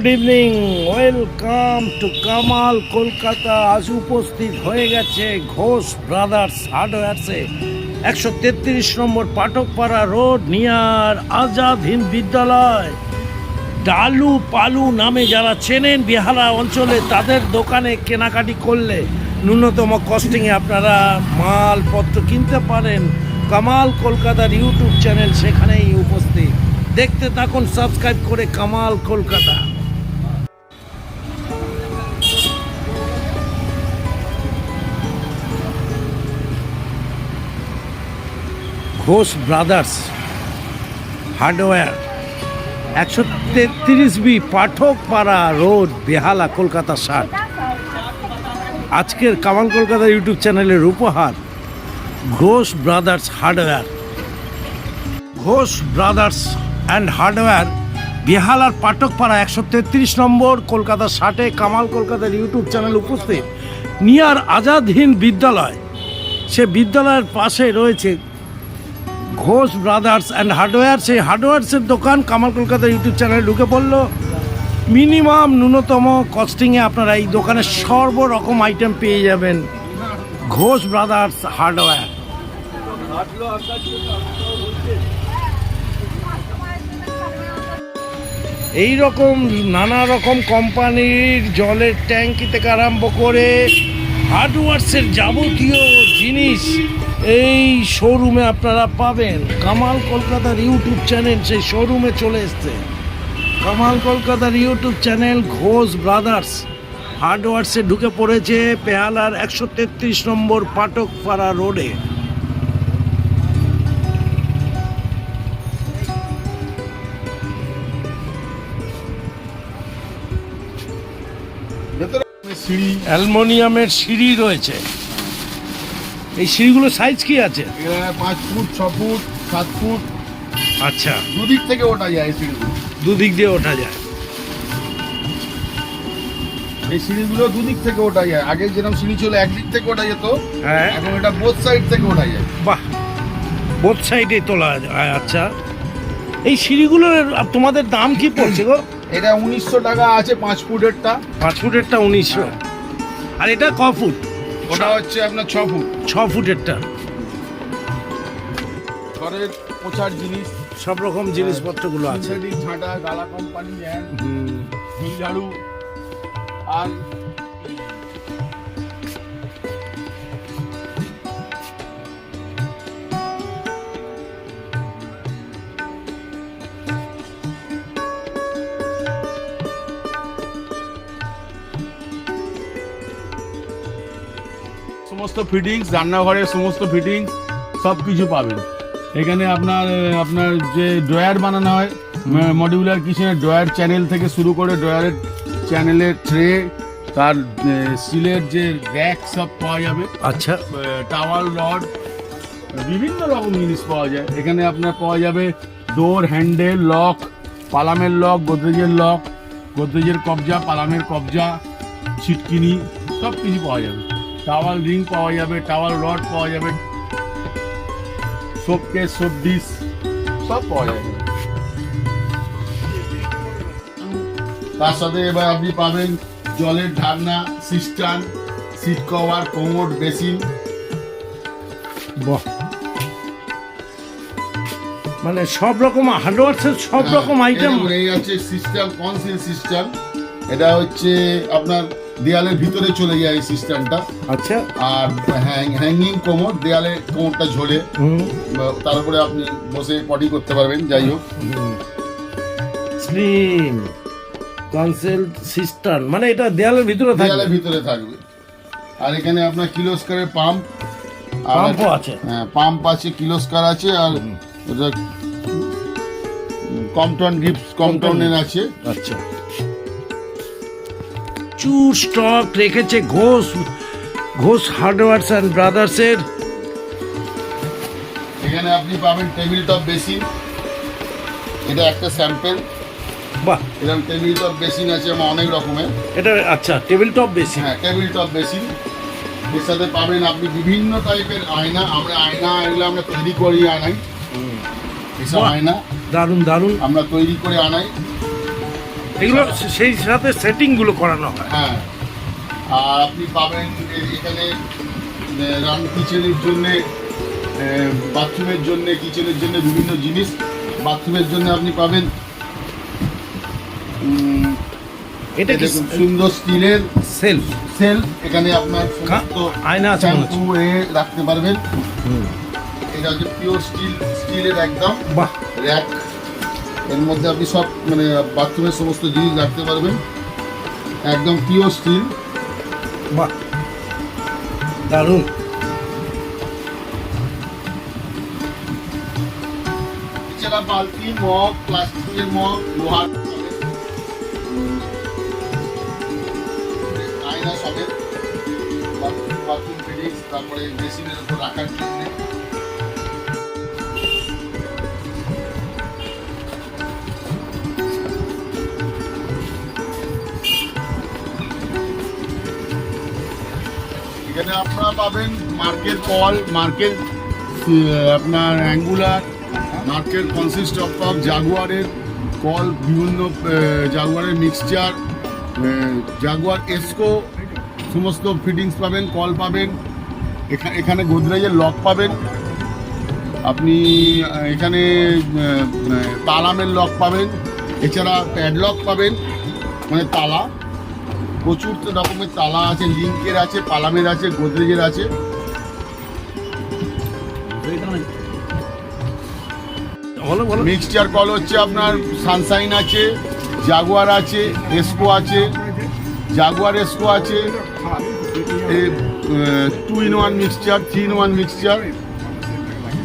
Good evening, welcome to Kamal Kolkata. আজ উপস্থিত হয়ে গেছে ঘোষ ব্রাদার্স হার্ডওয়্যার্সে, একশো তেত্রিশ নম্বর পাঠকপাড়া রোড নিয়ার আজাদ হিন্দ বিদ্যালয়। ডালু পালু নামে যারা চেনেন বিহারা অঞ্চলে, তাদের দোকানে কেনাকাটি করলে ন্যূনতম কস্টিংয়ে আপনারা মালপত্র কিনতে পারেন। কামাল কলকাতার ইউটিউব চ্যানেল সেখানেই উপস্থিত। দেখতে থাকুন সাবস্ক্রাইব করে কামাল কলকাতা। ঘোষ ব্রাদার্স হার্ডওয়্যার একশো তেত্রিশ বি পাঠকপাড়া রোড, বেহালা, কলকাতা ষাট। আজকের কামাল কলকাতা ইউটিউব চ্যানেলের উপহার Ghosh brothers hardware Ghosh brothers and hardware বেহালার Pathakpara একশো তেত্রিশ নম্বর, কলকাতা ষাটে কামাল কলকাতার ইউটিউব চ্যানেল উপস্থিত। নিয়ার আজাদ হিন্দ বিদ্যালয়, সে বিদ্যালয়ের পাশে রয়েছে ঘোষ ব্রাদার্স অ্যান্ড হার্ডওয়্যার সেই হার্ডওয়্যার্সের দোকান কামাল কলকাতা ইউটিউব চ্যানেলে ঢুকে পড়ল। মিনিমাম ন্যূনতম কস্টিংয়ে আপনারা এই দোকানে সর্বরকম আইটেম পেয়ে যাবেন। Ghosh brothers hardware. এই রকম নানা রকম কোম্পানির জলের ট্যাঙ্কি থেকে আরম্ভ করে হার্ডওয়ার্সের যাবতীয় জিনিস এই শোরুমে আপনারা পাবেন কামাল কলকাতার ইউটিউব চ্যানেল সেই শোরুমে চলে এসছে। কামাল কলকাতার ইউটিউব চ্যানেল ঘোষ ব্রাদার্স। হার্ডওয়ার্সে ঢুকে পড়েছে পেহালার একশো তেত্রিশ নম্বর পাটকপাড়া রোডে। সিঁড়ি অ্যালমোনিয়ামের সিঁড়ি রয়েছে। এই সিঁড়িগুলোর সাইজ কি আছে? পাঁচ ফুট ছ ফুট সাত ফুট। আচ্ছা। দুদিক থেকে ওঠা যায় সিঁড়িগুলো। দুদিক দিয়ে ওঠা যায়। এই সিঁড়িগুলো দুদিক থেকে ওঠা যায়। আগে যেরকম সিঁড়ি ছিল একদিক থেকে ওঠা যেত হ্যাঁ। এখন এটা বোথ সাইড থেকে ওঠা যায়। বাহ! বোথ সাইডে তোলা যায়। আচ্ছা। এই সিঁড়িগুলোর তোমাদের দাম কি পড়ছে গো? এটা উনিশশো টাকা আছে পাঁচ ফুটেরটা। পাঁচ ফুটেরটা উনিশশো। আর এটা ক ফুট? ওটা হচ্ছে আপনার ছ ফুট। ছ ফুটেরটা। ঘরের পোছার জিনিস। সব রকম জিনিসপত্রগুলো আছে। ঝাঁটা গালা কোম্পানি হ্যান্ড ঝাড়ু আর সমস্ত ফিটিংস রান্নাঘরের সমস্ত ফিটিংস সব কিছু পাবেন। এখানে আপনার আপনার যে ড্রয়ার বানানো হয় মডিউলার কিচেনের ড্রয়ার চ্যানেল থেকে শুরু করে ড্রয়ারের চ্যানেলের ট্রে তার স্টিলের যে র্যাক সব পাওয়া যাবে। আচ্ছা। টাওয়াল রড বিভিন্ন রকম জিনিস পাওয়া যায়। এখানে আপনার পাওয়া যাবে ডোর হ্যান্ডেল লক পালামের লক গোদরেজের লক গোদরেজের কবজা পালামের কবজা ছিটকিনি সব কিছু পাওয়া যাবে। টাওয়াল রিং পাওয়া যাবে টাওয়াল রড পাওয়া যাবে সোপ কেস সোপ ডিস সব পাওয়া যাবে। তার সাথে এবার আপনি পাবেন জলের ঢাকনা cistern seat cover commode basin. বাহ। মানে সব রকম হার্ডওয়ার্সের সব রকম আইটেম হ্যাঁ, এই আছে সিস্টেম কনসিল সিস্টেম এটা হচ্ছে আপনার দেয়ালের ভিতরে চলে যায় এই সিস্টেমটা। আচ্ছা। আর হ্যাঙ্গিং কোমর দেয়ালে কোমরটা ঝোলে। বা- আপনি বসে পটি করতে পারবেন যাই হোক। স্লিম। কনসেল সিস্টার মানে এটা দেয়ালের ভিতরে থাকবে? দেয়ালের ভিতরে থাকবে। আর এখানে আপনার কিলোস্কারের পাম্প। পাম্পও আছে। হ্যাঁ পাম্প আছে কিলোস্কার আছে আর কমটন গিফট কমটনের। আছে। আচ্ছা। চুর স্টক রেখেছে ঘোষ ঘোষ হার্ডওয়ার্স অ্যান্ড ব্রাদার্সের এখানে আপনি পাবেন টেবিল টপ বেসিন এটা একটা স্যাম্পেল বাহ। এরকম টেবিল টপ বেসিন আছে আমার অনেক রকমের। এটা আচ্ছা টেবিল টপ বেশি। হ্যাঁ টেবিল টপ বেসিন এর সাথে পাবেন আপনি বিভিন্ন টাইপের আয়না। আমরা আয়না এগুলো আমরা তৈরি করি আনাই। এসব আয়না। দারুণ দারুণ। আমরা তৈরি করে আনাই। এগুলো সেই সাথে সেটিংগুলো করানো হয়। হ্যাঁ। আর আপনি পাবেন এখানে রান কিচেনের জন্য বাথরুমের জন্য কিচেনের জন্য বিভিন্ন জিনিস। বাথরুমের জন্য আপনি পাবেন এটা কি সুন্দর স্টিলের সেলফ? এখানে আপনার সমস্ত আয়না আছে শ্যাম্পু এ রাখতে পারবেন। এটা হচ্ছে পিওর স্টিল স্টিলের একদম বাহ। র্যাক এর মধ্যে আপনি সব মানে বাথরুমের সমস্ত জিনিস রাখতে পারবেন। একদম পিওর স্টিল বাহ। দারুণ। এছাড়া বালতি মগ প্লাস্টিকের মগ লোহার আয়না সমেত বাথরুম ফিটিংস তারপরে মেশিনের উপর রাখার জন্য। এখানে আপনারা পাবেন মার্কের কল মার্কের আপনার অ্যাঙ্গুলার মার্কের কনসিস্ট অফ অফ জাগুয়ারের কল বিভিন্ন জাগুয়ারের মিক্সচার জাগুয়ার এসকো সমস্ত ফিটিংস পাবেন কল পাবেন, এখা- এখানে গোদরেজের লক পাবেন, আপনি এখানে তালামের লক পাবেন, এছাড়া প্যাডলক পাবেন মানে তালা প্রচুর তো রকমের তালা আছে লিঙ্কের আছে পালামের আছে গোদরেজের আছে। মিক্সচার কল হচ্ছে আপনার সানসাইন আছে জাগুয়ার আছে এসকো আছে। জাগুয়ার এসকো আছে। Two in one mixture three in one mixture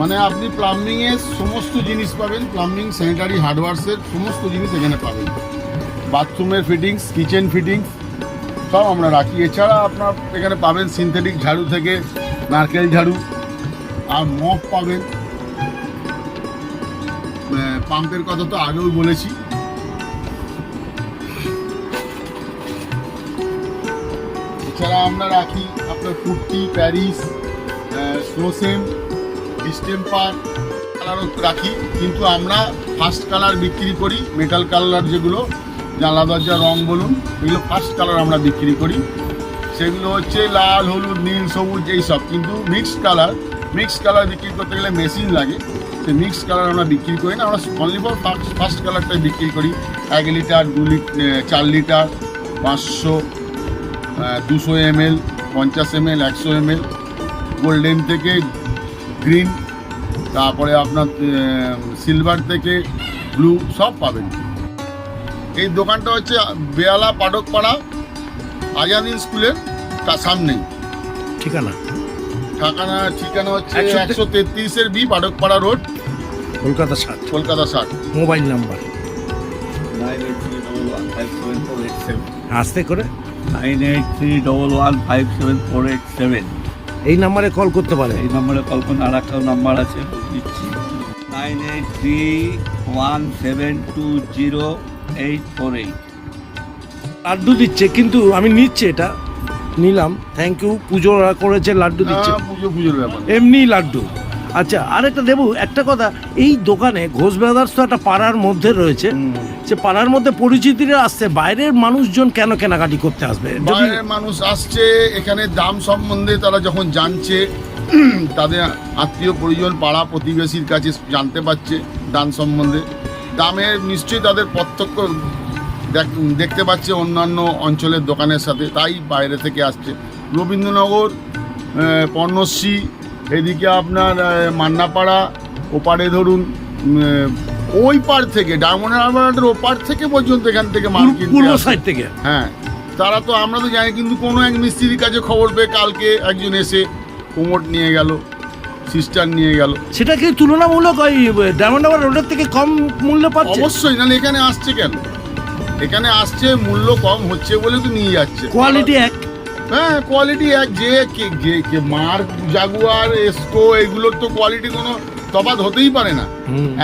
মানে আপনি প্লাম্বিংয়ের সমস্ত জিনিস পাবেন প্লাম্বিং স্যানিটারি হার্ডওয়ার্সের সমস্ত জিনিস এখানে পাবেন। বাথরুমের ফিটিংস কিচেন ফিটিংস সব আমরা রাখি। এছাড়া আপনার এখানে পাবেন সিনথেটিক ঝাড়ু থেকে নারকেল ঝাড়ু আর মপ পাবেন। পাম্পের কথা তো আগেও বলেছি। এছাড়া আমরা রাখি আপনার কুর্তি, প্যারিস স্নোসেম ডিস্টেম্পার কালারও রাখি। কিন্তু আমরা ফার্স্ট কালার বিক্রি করি মেটাল কালার যেগুলো জানলা দরজা রং বলুন, এগুলো ফার্স্ট কালার আমরা বিক্রি করি। সেগুলো হচ্ছে লাল, হলুদ, নীল, সবুজ এইসব কিন্তু মিক্সড কালার মিক্সড কালার বিক্রি করতে গেলে মেশিন লাগে। সেই মিক্সড কালার আমরা বিক্রি করি না, আমরা অনলি ফর ফার্স্ট কালারটাই বিক্রি করি। এক লিটার, দু লিটার চার লিটার, পাঁচশো দুশো এমএল, পঞ্চাশ এমএল, একশো এমএল গোল্ডেন থেকে গ্রিন তারপরে আপনার সিলভার থেকে ব্লু সব পাবেন। এই দোকানটা হচ্ছে বেয়ালা পাডকপাড়া আজাদিন স্কুলের তার সামনেই। ঠিকানা? ঠিকানা ঠিকানা হচ্ছে একশো তেত্রিশের বি পাডকপাড়া রোড। কলকাতা ষাট। কলকাতা ষাট। Mobile number. Nine eight three double one five seven four eight seven. আসতে করে। Nine eight three double one five seven four eight seven. এই নাম্বারে কল করতে পারে। এই নাম্বারে কল করুন আর একটা নাম্বার আছে দিচ্ছি। Nine eight three one seven two zero eight four eight laddu দিচ্ছে কিন্তু আমি নিচ্ছি এটা। নিলাম থ্যাংক ইউ পুজো করেছে লাড্ডু দিচ্ছে। পুজো পুজোর ব্যাপার এমনি লাড্ডু। আচ্ছা আরেকটা দেবু একটা কথা এই দোকানে ঘোষ ব্রাদার্স তো একটা পাড়ার মধ্যে রয়েছে। সে পাড়ার মধ্যে পরিচিতিরা আসছে বাইরের মানুষজন কেন কেনাকাটি করতে আসবে? বাইরের মানুষ আসছে এখানে দাম সম্বন্ধে তারা যখন জানছে তাদের আত্মীয় পরিজন পাড়া প্রতিবেশীর কাছে জানতে পারছে দাম সম্বন্ধে। দামের নিশ্চয়ই তাদের প্রত্যক্ষ দেখ- দেখতে পাচ্ছে অন্যান্য অঞ্চলের দোকানের সাথে তাই বাইরে থেকে আসছে। রবীন্দ্রনগর পর্ণশ্রী এদিকে আপনার মান্নাপাড়া ওপারে ধরুন ওই পার থেকে ডায়মন্ড হারবারের ওপার থেকে পর্যন্ত এখান থেকে পূর্ব- আসে। সাইড থেকে? হ্যাঁ তারা তো আমরা তো জানি কিন্তু কোনো এক মিস্ত্রির কাছে খবর পেয়ে কালকে একজন এসে কোমর নিয়ে গেল। সিস্টার নিয়ে গেল। সেটা কি তুলনামূলক ওই ডায়মন্ড হারবার রোডের থেকে কম মূল্য পাচ্ছে? অবশ্যই নাহলে এখানে আসছে কেন? এখানে আসছে মূল্য কম হচ্ছে বলে তো নিয়ে যাচ্ছে। কোয়ালিটি এক। হ্যাঁ কোয়ালিটি এক। যে কে- যে যে মার্ক জাগুয়ার এসকো এগুলোর তো কোয়ালিটি কোনো তফাৎ হতেই পারে না।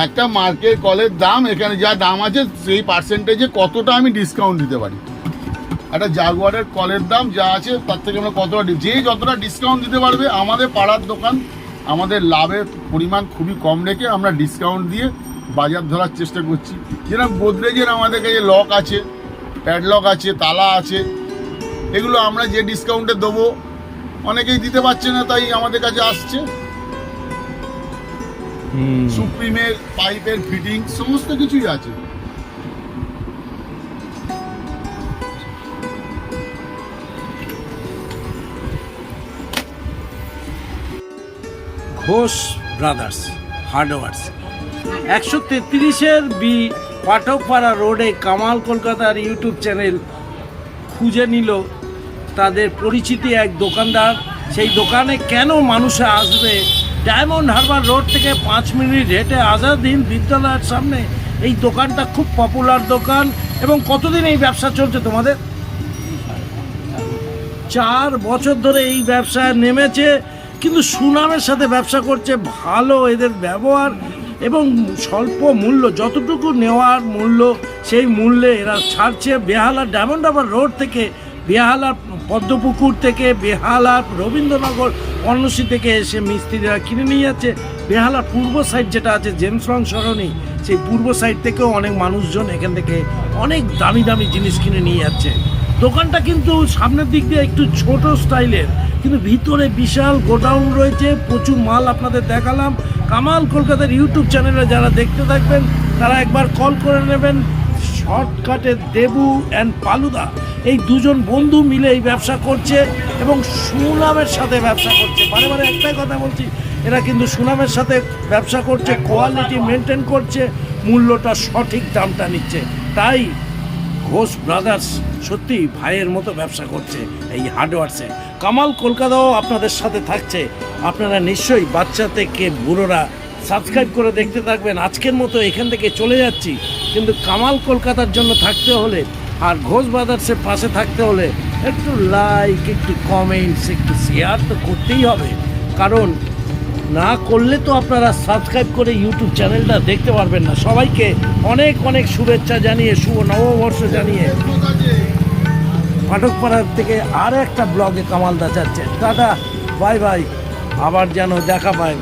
একটা মার্কেট কলের দাম এখানে যা দাম আছে সেই পার্সেন্টেজে কতটা আমি ডিসকাউন্ট দিতে পারি? একটা জাগুয়ারের কলের দাম যা আছে তার থেকে আমরা কতটা যে যতটা ডিসকাউন্ট দিতে পারবে আমাদের পাড়ার দোকান আমাদের লাভের পরিমাণ খুবই কম রেখে আমরা ডিসকাউন্ট দিয়ে বাজার ধরার চেষ্টা করছি। যেরকম গোদরেজের আমাদের কাছে লক আছে প্যাডলক আছে তালা আছে এগুলো আমরা যে ডিসকাউন্টে দেবো অনেকেই দিতে পারছে না তাই আমাদের কাছে আসছে। সুপ্রিমের পাইপের ফিটিং সমস্ত কিছুই আছে। Ghosh brothers, hardwares. একশো তেত্রিশের বি পাঠকপাড়া রোডে কামাল কলকাতার ইউটিউব চ্যানেল খুঁজে নিল তাদের পরিচিতি এক দোকানদার। সেই দোকানে কেন মানুষে আসবে? ডায়মন্ড হারবার রোড থেকে পাঁচ মিনিট হেঁটে আজাদিন বিদ্যালয়ের সামনে এই দোকানটা খুব পপুলার দোকান এবং কতদিন এই ব্যবসা চলছে তোমাদের? চার বছর ধরে এই ব্যবসায় নেমেছে। কিন্তু সুনামের সাথে ব্যবসা করছে, ভালো এদের ব্যবহার এবং স্বল্প মূল্য, যতটুকু নেওয়ার মূল্য, সেই মূল্যে এরা ছাড়ছে। বেহালা ডায়মন্ড হারবার রোড থেকে, বেহালা পদ্মপুকুর থেকে, বেহালা রবীন্দ্রনগর পর্ণসী থেকে এসে মিস্ত্রিরা কিনে নিয়ে যাচ্ছে। বেহালার পূর্ব সাইড যেটা আছে, জেমস রং সরণি, সেই পূর্ব সাইড থেকেও অনেক মানুষজন এখান থেকে অনেক দামি দামি জিনিস কিনে নিয়ে যাচ্ছে। দোকানটা কিন্তু সামনের দিক দিয়ে একটু ছোট স্টাইলের কিন্তু ভিতরে বিশাল গোডাউন রয়েছে, প্রচুর মাল আপনাদের দেখালাম। কামাল কলকাতার ইউটিউব চ্যানেলে যারা দেখতে থাকবেন, তারা একবার কল করে নেবেন, শর্টকাটে দেবু অ্যান্ড পালুদা। এই দুজন বন্ধু মিলে এই ব্যবসা করছে এবং সুনামের সাথে ব্যবসা করছে। বারে বারে একটাই কথা বলছি, এরা কিন্তু সুনামের সাথে ব্যবসা করছে কোয়ালিটি মেনটেন করছে, মূল্যটা সঠিক দামটা নিচ্ছে। তাই ঘোষ ব্রাদার্স সত্যি ভাইয়ের মতো ব্যবসা করছে এই হার্ডওয়ার্সে। কামাল কলকাতাও আপনাদের সাথে থাকছে। আপনারা নিশ্চয়ই বাচ্চা থেকে বুড়োরা সাবস্ক্রাইব করে দেখতে থাকবেন। আজকের মতো এখান থেকে চলে যাচ্ছি। কিন্তু কামাল কলকাতার জন্য থাকতে হলে আর ঘোষ ব্রাদার্সের পাশে থাকতে হলে একটু লাইক একটু কমেন্টস একটু শেয়ার তো করতেই হবে। কারণ না করলে তো আপনারা সাবস্ক্রাইব করে ইউটিউব চ্যানেলটা দেখতে পারবেন না। সবাইকে অনেক অনেক শুভেচ্ছা জানিয়ে, শুভ নববর্ষ জানিয়ে। পাঠকপাড়ার থেকে আর একটা ব্লগে কামাল দা যাচ্ছে। Tata, bye bye. আবার যেন দেখা পায়